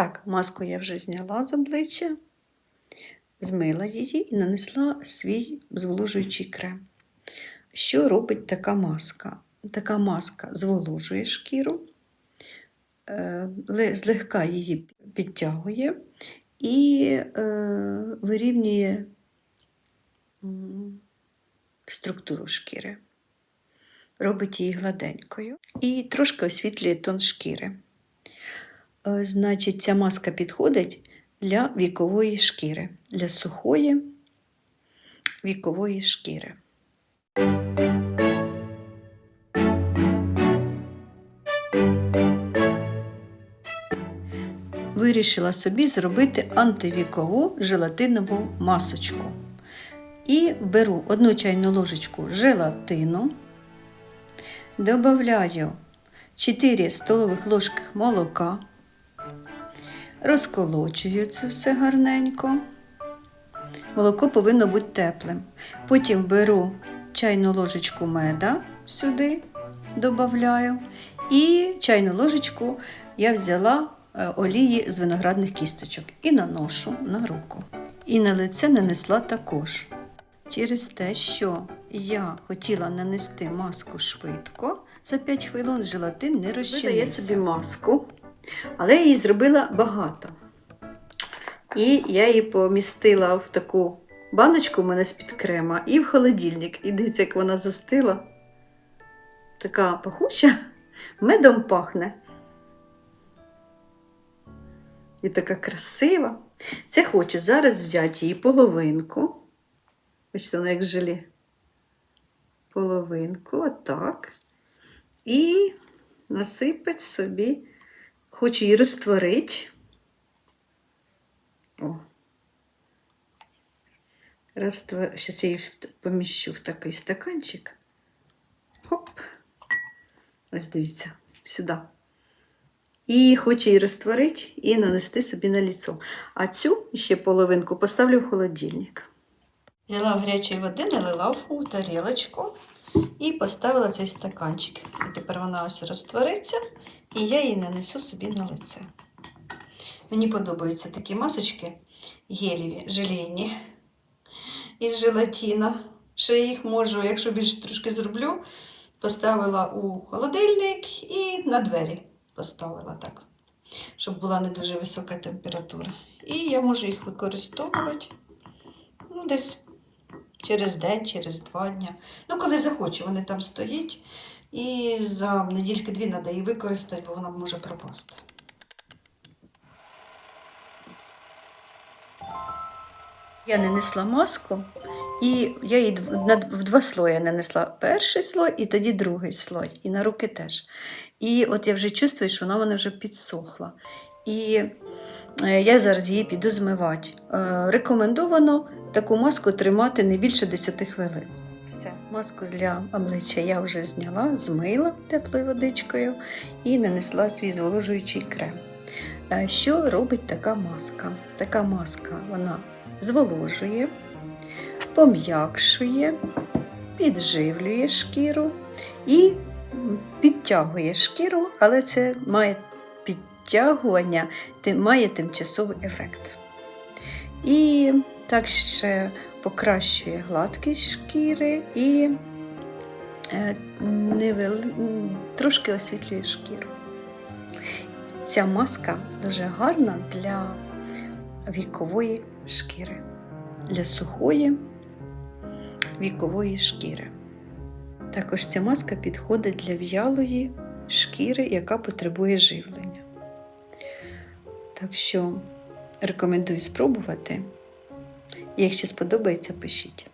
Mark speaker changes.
Speaker 1: Так, маску я вже зняла з обличчя, змила її і нанесла свій зволожуючий крем. Що робить така маска? Така маска зволожує шкіру, е, злегка її підтягує і е, вирівнює структуру шкіри, робить її гладенькою і трошки освітлює тон шкіри. Е, Значить, ця маска підходить для вікової шкіри, для сухої вікової шкіри. Вирішила собі зробити антивікову желатинову масочку. І беру одну чайну ложечку желатину, додаю 4 столових ложки молока, розколочую це все гарненько. Молоко повинно бути теплим. Потім беру чайну ложечку меда сюди, додаю, і чайну ложечку я взяла е, олії з виноградних кісточок і наношу на руку. І на лице нанесла також. Через те, що я хотіла нанести маску швидко, за 5 хвилин желатин не розчинився. Я собі маску, але я її зробила багато. І я її помістила в таку баночку у мене з-під крема і в холодильник. І дивіться, як вона застила. Така пахуча, медом пахне. І така красива. Це хочу зараз взяти її половинку. Бачите, вона як желе. Половинку, отак. І насипати собі, хочу її розтворити. О. Раствор... Сейчас я її поміщу в такий стаканчик. Хоп. Ось дивіться, сюди. І хочу її розтворити і нанести собі на ліцо. А цю ще половинку поставлю в холодильник. Взяла гарячої води, налила у тарілочку і поставила цей стаканчик. І тепер вона ось розтвориться, і я її нанесу собі на лице. Мені подобаються такі масочки геліві, желейні із желатина. Що я їх можу, якщо більше трошки зроблю, поставила у холодильник і на двері поставила так, щоб була не дуже висока температура. І я можу їх використовувати ну, десь через день, через два дні. Ну, коли захочу, вони там стоять. І за недільки-дві треба її використати, бо вона може пропасти. Я не несла маску, і я її в два слої нанесла перший слой і тоді другий слой, і на руки теж. І от я вже чувствую, що вона мене вже підсохла. І я зараз її піду змивати. Е, Рекомендовано таку маску тримати не більше 10 хвилин. Все, маску для обличчя я вже зняла, змила теплою водичкою і нанесла свій зволожуючий крем. Е, Що робить така маска? Така маска вона зволожує, пом'якшує, підживлює шкіру і підтягує шкіру, але це має підтягування, має тимчасовий ефект. І так ще покращує гладкість шкіри і е, трошки освітлює шкіру. Ця маска дуже гарна для вікової шкіри, для сухої вікової шкіри. Також ця маска підходить для в'ялої шкіри, яка потребує живлення. Так що рекомендую спробувати. Якщо сподобається, пишіть.